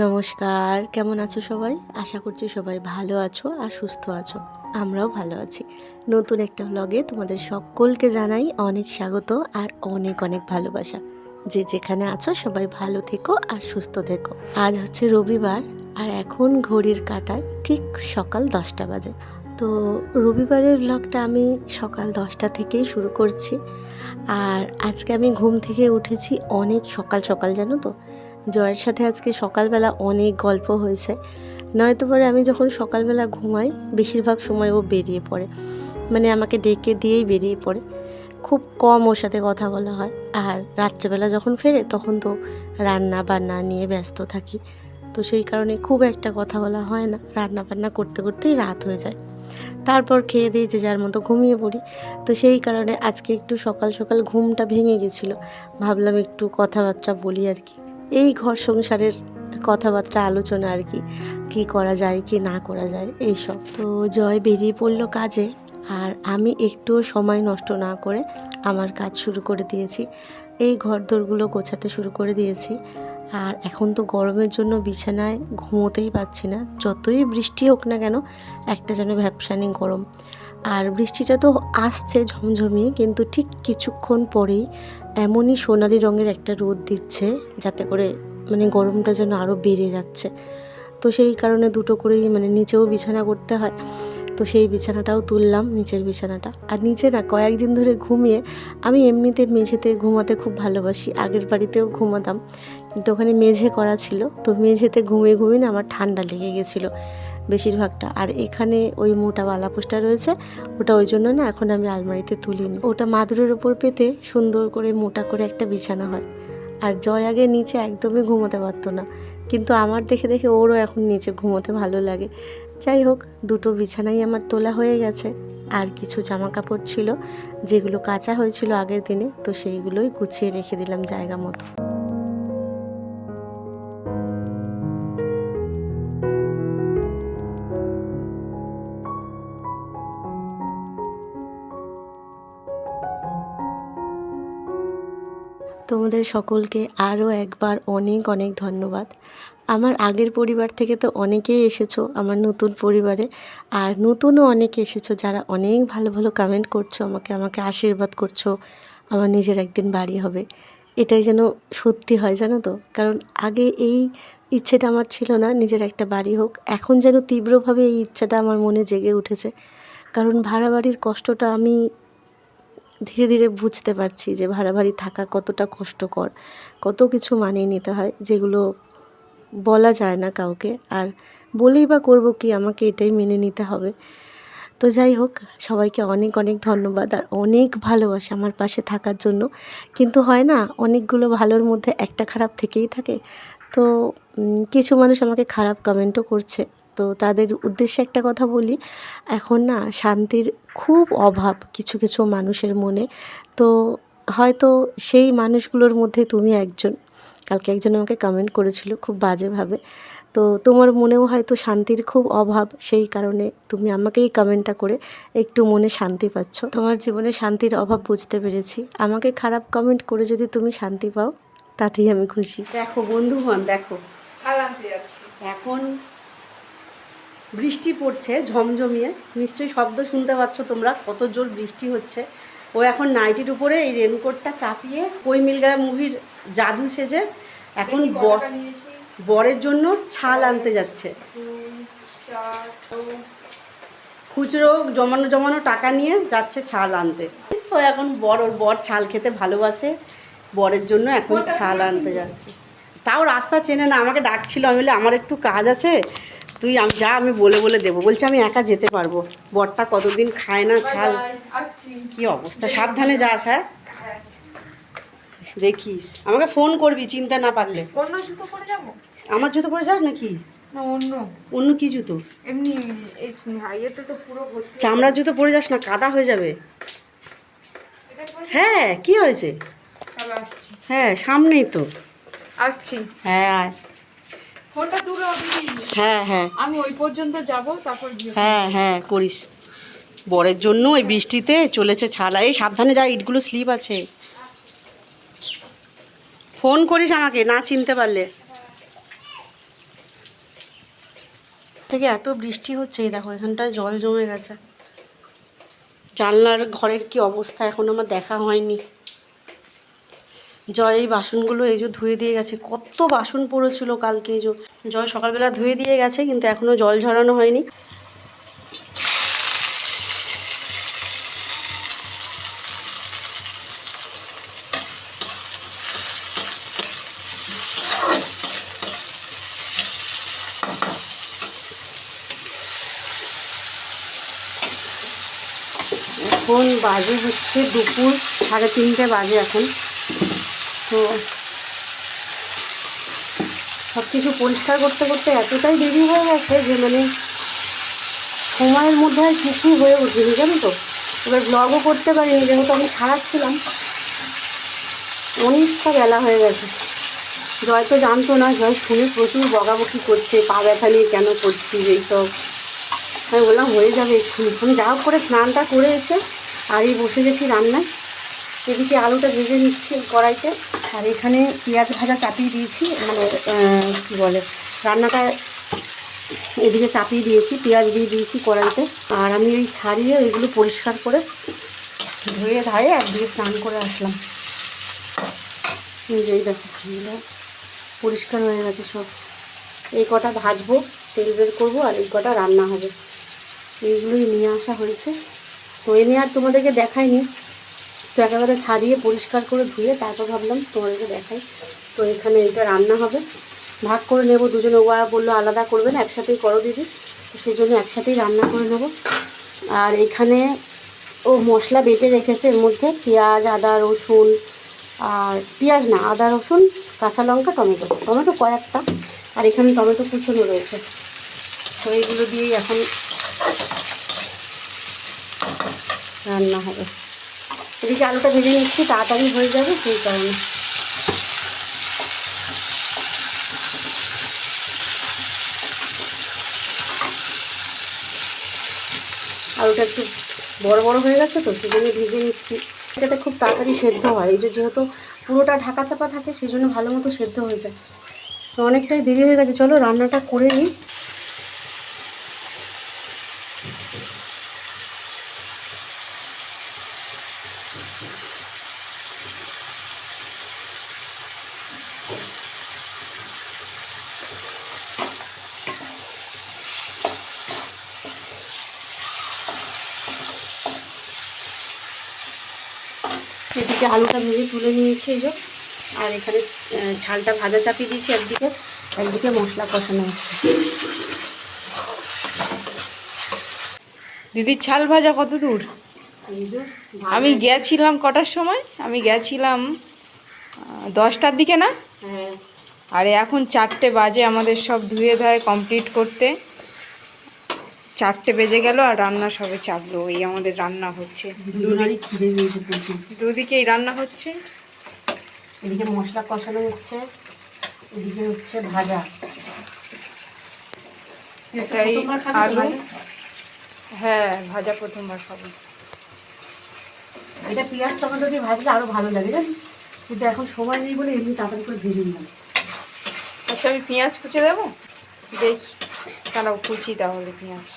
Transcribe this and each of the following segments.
নমস্কার, কেমন আছো সবাই? আশা করছি সবাই ভালো আছো আর সুস্থ আছো। আমরাও ভালো আছি। নতুন একটা ব্লগে তোমাদের সকলকে জানাই অনেক স্বাগত আর অনেক অনেক ভালোবাসা। যে যেখানে আছো সবাই ভালো থেকো আর সুস্থ থেকো। আজ হচ্ছে রবিবার আর এখন ঘড়ির কাটায় ঠিক সকাল দশটা বাজে। তো রবিবারের ব্লগটা আমি সকাল দশটা থেকেই শুরু করছি। আর আজকে আমি ঘুম থেকে উঠেছি অনেক সকাল সকাল, জানো তো? জয়ের সাথে আজকে সকালবেলা অনেক গল্প হয়েছে। নয়তো পরে আমি যখন সকালবেলা ঘুমাই, বেশিরভাগ সময় ও বেরিয়ে পড়ে। মানে আমাকে ডেকে দিয়েই বেরিয়ে পড়ে। খুব কম ওর সাথে কথা বলা হয়। আর রাত্রেবেলা যখন ফেরে, তখন তো রান্না বান্না নিয়ে ব্যস্ত থাকি। তো সেই কারণে খুব একটা কথা বলা হয় না। রান্না বান্না করতে করতেই রাত হয়ে যায়। তারপর খেয়ে দিয়ে যে যার মতো ঘুমিয়ে পড়ি। তো সেই কারণে আজকে একটু সকাল সকাল ঘুমটা ভেঙে গেছিল। ভাবলাম একটু কথাবার্তা বলি আর কি। এই ঘর সংসারের কথাবার্তা, আলোচনা আর কি কি করা যায়, কি না করা যায়, এইসব। তো জয় বেরিয়ে পড়ল কাজে আর আমি একটুও সময় নষ্ট না করে আমার কাজ শুরু করে দিয়েছি। এই ঘর দোরগুলো গোছাতে শুরু করে দিয়েছি আর এখন তো গরমের জন্য বিছানায় ঘুমোতেই পাচ্ছি না। যতই বৃষ্টি হোক না কেন, একটা যেন ভ্যাপসানি গরম। আর বৃষ্টিটা তো আসছে ঝমঝমিয়ে, কিন্তু ঠিক কিছুক্ষণ পরেই এমনই সোনালি রঙের একটা রোদ দিচ্ছে যাতে করে মানে গরমটা যেন আরও বেড়ে যাচ্ছে। তো সেই কারণে দুটো করেই মানে নিচেও বিছানা করতে হয়। তো সেই বিছানাটাও তুললাম, নিচের বিছানাটা। আর নিচে না কয়েকদিন ধরে ঘুমিয়ে আমি এমনিতে মেঝেতে ঘুমাতে খুব ভালোবাসি, আগের বাড়িতেও ঘুমাতাম। কিন্তু ওখানে মেঝে করা ছিল। তো মেঝেতে ঘুমিয়ে ঘুমিয়ে না আমার ঠান্ডা লেগে গেছিল। বেশিরভাগটা। আর এখানে ওই মোটা বালাপোষটা রয়েছে, ওটা ওই জন্য না এখন আমি আলমারিতে তুলিনি। ওটা মাদুরের ওপর পেতে সুন্দর করে মোটা করে একটা বিছানা হয়। আর জয় আগে নিচে একদমই ঘুমোতে পারতো না। কিন্তু আমার দেখে দেখে ওরও এখন নিচে ঘুমোতে ভালো লাগে। যাই হোক, দুটো বিছানাই আমার তোলা হয়ে গেছে। আর কিছু জামা কাপড় ছিল, যেগুলো কাঁচা হয়েছিল আগের দিনে, তো সেইগুলোই গুছিয়ে রেখে দিলাম জায়গা মতো। তোমাদের সকলকে আরও একবার অনেক অনেক ধন্যবাদ। আমার আগের পরিবার থেকে তো অনেকেই এসেছ আমার নতুন পরিবারে, আর নতুনও অনেকে এসেছ যারা অনেক ভালো ভালো কমেন্ট করছ, আমাকে আমাকে আশীর্বাদ করছ, আমার নিজের একদিন বাড়ি হবে। এটাই যেন সত্যি হয়, জানো তো? কারণ আগে এই ইচ্ছেটা আমার ছিল না, নিজের একটা বাড়ি হোক। এখন যেন তীব্রভাবে এই ইচ্ছাটা আমার মনে জেগে উঠেছে। কারণ ভাড়া বাড়ির কষ্টটা আমি ধীরে ধীরে বুঝতে পারছি যে ভাড়া বাড়ি থাকা কতটা কষ্টকর। কত কিছু মানিয়ে নিতে হয় যেগুলো বলা যায় না কাউকে। আর বলেই বা করব কি আমাকে এটাই মেনে নিতে হবে। তো যাই হোক, সবাইকে অনেক অনেক ধন্যবাদ আর অনেক ভালোবাসা আমার পাশে থাকার জন্য। কিন্তু হয় না, অনেকগুলো ভালোর মধ্যে একটা খারাপ থেকেই থাকে। তো কিছু মানুষ আমাকে খারাপ কমেন্টও করছে। তো তাদের উদ্দেশ্যে একটা কথা বলি। এখন না শান্তির খুব অভাব কিছু কিছু মানুষের মনে। তো হয়তো সেই মানুষগুলোর মধ্যে তুমি একজন। কালকে একজন আমাকে কমেন্ট করেছিল খুব বাজেভাবে। তো তোমার মনেও হয়তো শান্তির খুব অভাব সেই কারণে তুমি আমাকেই কমেন্টটা করে একটু মনে শান্তি পাচ্ছ। তোমার জীবনে শান্তির অভাব বুঝতে পেরেছি। আমাকে খারাপ কমেন্ট করে যদি তুমি শান্তি পাও তাতেই আমি খুশি। দেখো বন্ধু বন্ধুগণ দেখো। এখন বৃষ্টি পড়ছে ঝমঝমিয়ে। নিশ্চয়ই শব্দ শুনতে পাচ্ছ তোমরা কত জোর বৃষ্টি হচ্ছে। ও এখন নাইটির উপরে এই রেনকোটটা চাপিয়ে কই মিলগা মুভির জাদু সেজে এখন বরের জন্য ছাল আনতে যাচ্ছে। খুচরো জমানো জমানো টাকা নিয়ে যাচ্ছে ছাল আনতে। ও এখন বর ওর বর ছাল খেতে ভালোবাসে বরের জন্য এখন ছাল আনতে যাচ্ছে। তাও রাস্তা চেনে না আমাকে ডাকছিল আমি বলে আমার একটু কাজ আছে তুই আম- যা আমি বলে বলে দেবো। বলছে আমি একা যেতে পারব। বরটা কতদিন খায় না ছাল। কি অবস্থা? সাবধানে যাস হ্যাঁ। দেখিস। আমাকে ফোন করবি চিন্তা না পারলে। অন্য জুতো পরে যাব? আমার জুতো পরে যাস নাকি? না অন্য। অন্য কি জুতো? এমনি হাইয়েতে তো পুরো ভর্তি চামড়ার জুতো পরে যাস না কাদা হয়ে যাবে। হ্যাঁ কি হয়েছে? হ্যাঁ সামনেই তো। আসছি। হ্যাঁ আয়। ফোনটা দিদি হ্যাঁ হ্যাঁ। আমি ওই পর্যন্ত যাব তারপর হ্যাঁ হ্যাঁ করিস। বরের জন্য এই বৃষ্টিতে চলেছে ছালা। এই সাবধানে যা ইটগুলো স্লিপ আছে। ফোন করিস আমাকে না চিনতে পারলে। থেকে এত বৃষ্টি হচ্ছে এই দেখো এখানটায় জল জমে গেছে। জানলার ঘরের কি অবস্থা এখন আমার দেখা হয়নি। জয়, এই বাসনগুলো এই যে ধুয়ে দিয়ে গেছে, কত বাসন পড়েছিল কালকে এই যে। জয় সকালবেলা ধুয়ে দিয়ে গেছে, কিন্তু এখনও জল ঝরানো হয়নি। এখন বাজে হচ্ছে দুপুর, সাড়ে তিনটে বাজে এখন। তো সব কিছু পরিষ্কার করতে করতে এতটাই দেরি হয়ে গেছে যে মানে সময়ের মধ্যে আর কিছুই হয়ে ওঠেনি, জানো তো? এবার ব্লগও করতে পারিনি, যেহেতু আমি ছাড়াচ্ছিলাম। অনেকটা বেলা হয়ে গেছে। জয় তো জানতো না, জয় শুনে প্রচুর বকাবকি করছে, পা ব্যথা নিয়ে কেন করছিস এইসব? আমি বললাম, হয়ে যাবে এক্ষুনি আমি যা হোক করে স্নানটা করে এসে এই বসে গেছি রান্নায়। এদিকে আলুটা ভেজে নিচ্ছি কড়াইতে। আর এখানে পেঁয়াজ ভাজা চাপিয়ে দিয়েছি মানে কী বলে, রান্নাটা এদিকে চাপিয়ে দিয়েছি, পেঁয়াজ দিয়ে দিয়েছি কড়াইতে। আর আমি ওই ছাড়িয়ে এগুলো পরিষ্কার করে ধুয়ে ধায়ে একদিকে স্নান করে আসলাম। যে দেখো পরিষ্কার হয়ে গেছে সব। এই কটা ভাজবো, তেল বের করব, আর এই কটা রান্না হবে। এইগুলোই নিয়ে আসা হয়েছে। তো এ নিয়ে আর তোমাদেরকে দেখাইনি। তো একেবারে ছাড়িয়ে পরিষ্কার করে ধুয়ে তারপর ভাবলাম তোমাদেরকে দেখাই। তো এখানে এটা রান্না হবে। ভাগ করে নেব, দুজনে ওয়া বলল আলাদা করবেন একসাথেই করো দিদি। তো সেই জন্য একসাথেই রান্না করে নেব। আর এখানে ও মশলা বেটে রেখেছে, এর মধ্যে পেঁয়াজ, আদা, রসুন, আর পেঁয়াজ না, আদা, রসুন, কাঁচা লঙ্কা, টমেটো। টমেটো কয়েকটা, আর এখানে টমেটো কুচনো রয়েছে। তো এইগুলো দিয়েই এখন রান্না হবে। এদিকে আলুটা ভেজে নিচ্ছি, তাড়াতাড়ি হয়ে যাবে, সেই কারণে। আলুটা একটু বড় বড় হয়ে গেছে তো সেই জন্য ভেজে নিচ্ছি। এটাতে খুব তাড়াতাড়ি সেদ্ধ হয়, এই যে যেহেতু পুরোটা ঢাকা চাপা থাকে সেই জন্য ভালো মতো সেদ্ধ হয়ে যায়। তো অনেকটাই দেরি হয়ে গেছে, চলো রান্নাটা করে নিই এদিকে আলুটা ভেজে তুলে নিয়েছি এই আর এখানে ঝালটা ভাজা চাপিয়ে দিয়েছি একদিকে। একদিকে মশলা কষানো হচ্ছে। দিদির ছাল ভাজা কত দূর আমি গেছিলাম কটার সময়? আমি গেছিলাম দশটার দিকে না? হ্যাঁ। আর এখন চারটে বাজে আমাদের সব ধুয়ে ধায়ে কমপ্লিট করতে। চারটে বেজে গেল আর রান্না সবে চাপলো এই আমাদের রান্না হচ্ছে। প্রচুর। দুদিকেই রান্না হচ্ছে। এদিকে মশলা কষানো হচ্ছে এদিকে হচ্ছে ভাজা। এটাই আলু? হ্যাঁ ভাজা প্রথমবার খাব। এটা পেঁয়াজ টমেটো দিয়ে ভাজলে আরও ভালো লাগে জানিস? কিন্তু এখন সময় নেই বলে এমনি তাড়াতাড়ি করে ভেজে নিলাম। আচ্ছা আমি পেঁয়াজ কুচে দেবো? দেখি। তাহলে কুচি তাহলে পেঁয়াজ।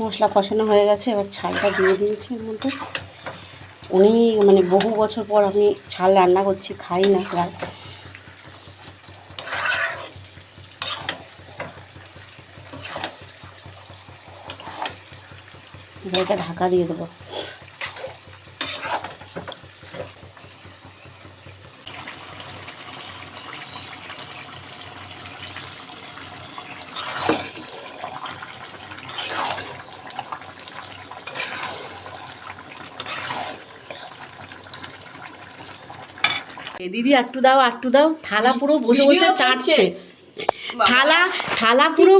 মশলা কষানো হয়ে গেছে, এবার ছালটা দিয়ে দিয়েছি এর মধ্যে। অনেক মানে বহু বছর পর আমি ছাল রান্না করছি, খাই না প্রায়। এটা ঢাকা দিয়ে দেবো। দিদি একটু দাও একটু দাও। থালা পুরো বসে বসে চাটছে। থালা থালা পুরো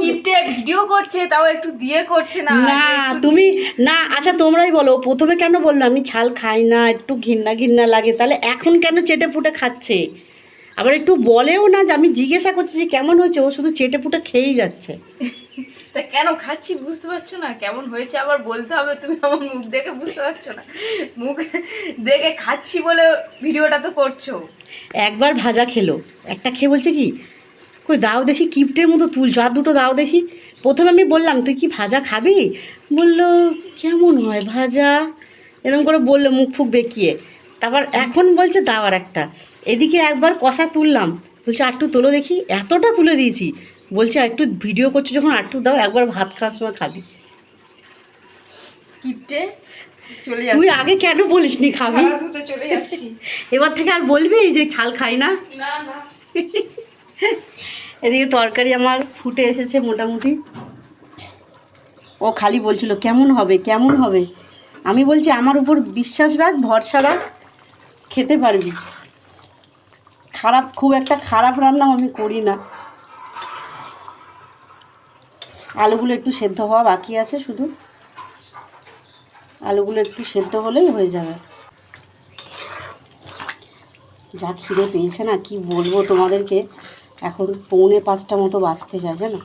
ভিডিও করছে তাও একটু দিয়ে করছে না। না তুমি না আচ্ছা তোমরাই বলো প্রথমে কেন বলল আমি ছাল খাই না একটু ঘিন্না ঘিন্না লাগে তাহলে এখন কেন চেটে ফুটে খাচ্ছে? আবার একটু বলেও না যে আমি জিজ্ঞাসা করছি যে কেমন হয়েছে? ও শুধু চেটে ফুটে খেয়েই যাচ্ছে। তা কেন খাচ্ছি বুঝতে পারছ না? কেমন হয়েছে আবার বলতে হবে, তুমি আমার মুখ দেখে বুঝতে পারছ না। মুখ দেখে খাচ্ছি বলে ভিডিওটা তো করছ। একবার ভাজা খেলো। একটা খেয়ে বলছে কি, কই দাও দেখি কিপটের মতো তুলছো। আর দুটো দাও দেখি। প্রথমে আমি বললাম, তুই কি ভাজা খাবি? বলল, কেমন হয় ভাজা? এরকম করে বলল, মুখ ফুক বেঁকিয়ে। তারপর এখন বলছে দাও আর একটা এদিকে একবার কষা তুললাম। বলছে আটটু তোলো দেখি। এতটা তুলে দিয়েছি। বলছে একটু ভিডিও করছ যখন আটটু দাও একবার ভাত খাওয়ার সময় খাবি। কিপটে তুই আগে কেন বলিসনি খাবি? চলে যাচ্ছি। এবার থেকে আর বলবি যে ছাল খাই না? না না। এদিকে তরকারি আমার ফুটে এসেছে মোটামুটি। ও খালি বলছিল কেমন হবে কেমন হবে? আমি বলছি আমার উপর বিশ্বাস রাখ ভরসা রাখ খেতে পারবি। খারাপ খুব একটা খারাপ রান্নাও আমি করি না। আলুগুলো একটু সেদ্ধ হওয়া বাকি আছে শুধু। আলুগুলো একটু সেদ্ধ হলেই হয়ে যাবে। যা খিদে পেয়েছে না, কি বলব তোমাদেরকে? এখন পৌনে পাঁচটা মতো বাঁচতে যায়, জানো?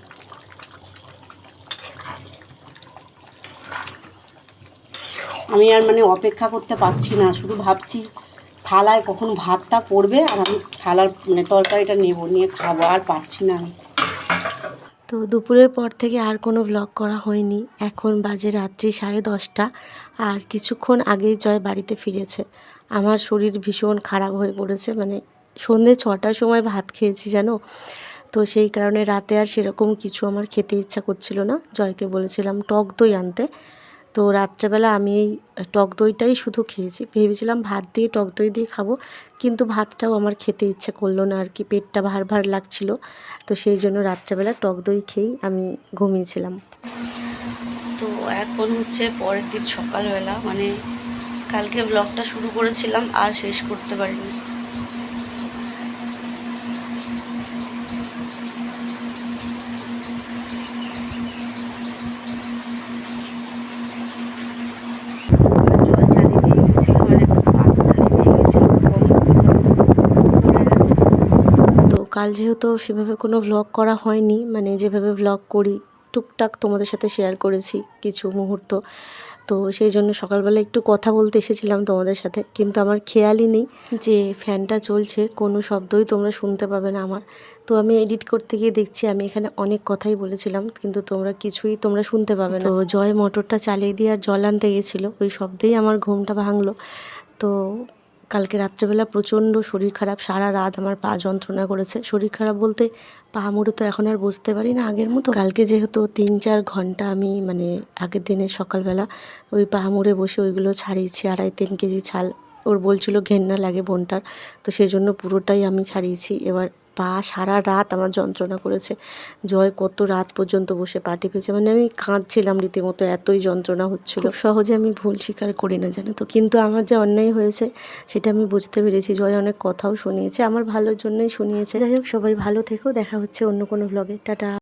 আমি আর মানে অপেক্ষা করতে পারছি না, শুধু ভাবছি থালায় কখন ভাতটা পড়বে আর আমি থালার মানে তরকারিটা নেব, নিয়ে খাব, আর পারছি না আমি। তো দুপুরের পর থেকে আর কোনো ব্লগ করা হয়নি। এখন বাজে রাত্রি সাড়ে দশটা আর কিছুক্ষণ আগেই জয় বাড়িতে ফিরেছে। আমার শরীর ভীষণ খারাপ হয়ে পড়েছে মানে সন্ধে ছটার সময় ভাত খেয়েছি, জানো? তো সেই কারণে রাতে আর সেরকম কিছু আমার খেতে ইচ্ছা করছিল না। জয়কে বলেছিলাম, টক দই আনতে। তো রাত্রেবেলা আমি এই টক দইটাই শুধু খেয়েছি। ভেবেছিলাম ভাত দিয়ে, টক দই দিয়ে খাব, কিন্তু ভাতটাও আমার খেতে ইচ্ছে করল না আর কি। পেটটা ভার ভার লাগছিল। তো সেই জন্য রাত্রেবেলা টক দই খেয়েই আমি ঘুমিয়েছিলাম। তো এখন হচ্ছে পরের দিন সকালবেলা মানে কালকে ব্লগটা শুরু করেছিলাম, আর শেষ করতে পারিনি। কাল যেহেতু সেভাবে কোনো ভ্লগ করা হয়নি মানে যেভাবে ভ্লগ করি, টুকটাক তোমাদের সাথে শেয়ার করেছি কিছু মুহূর্ত। তো সেই জন্য সকালবেলা একটু কথা বলতে এসেছিলাম তোমাদের সাথে, কিন্তু আমার খেয়ালই নেই যে ফ্যানটা চলছে, কোনো শব্দই তোমরা শুনতে পাবে না আমার। তো আমি এডিট করতে গিয়ে দেখছি আমি এখানে অনেক কথাই বলেছিলাম, কিন্তু তোমরা কিছুই তোমরা শুনতে পাবে না। তো জয় মোটরটা চালিয়ে দিয়ে আর জল আনতে গেছিল ওই শব্দেই আমার ঘুমটা ভাঙলো। তো কালকে রাত্রেবেলা প্রচণ্ড শরীর খারাপ, সারা রাত আমার পা যন্ত্রণা করেছে। শরীর খারাপ বলতে পা মুড়ে তো এখন আর বসতে পারি না আগের মতো। কালকে যেহেতু তিন চার ঘণ্টা আমি মানে আগের দিনের সকালবেলা ওই পা মুড়ে বসে ওইগুলো ছাড়িয়েছি, আড়াই, তিন কেজি ছাল। ওর বলছিল ঘেন্না লাগে বোনটার, তো সেই জন্য পুরোটাই আমি ছাড়িয়েছি। এবার পা সারা রাত আমার যন্ত্রণা করেছে। জয় কত রাত পর্যন্ত বসে পা টিপেছে। মানে আমি কাঁদছিলাম রীতিমতো, এতই যন্ত্রণা হচ্ছিল। সহজে আমি ভুল স্বীকার করি না, জানো তো। কিন্তু আমার যে অন্যায় হয়েছে, সেটা আমি বুঝতে পেরেছি। জয় অনেক কথাও শুনিয়েছে, আমার ভালোর জন্যই শুনিয়েছে। যাই হোক, সবাই ভালো থেকেও দেখা হচ্ছে অন্য কোনো ব্লগে টাটা।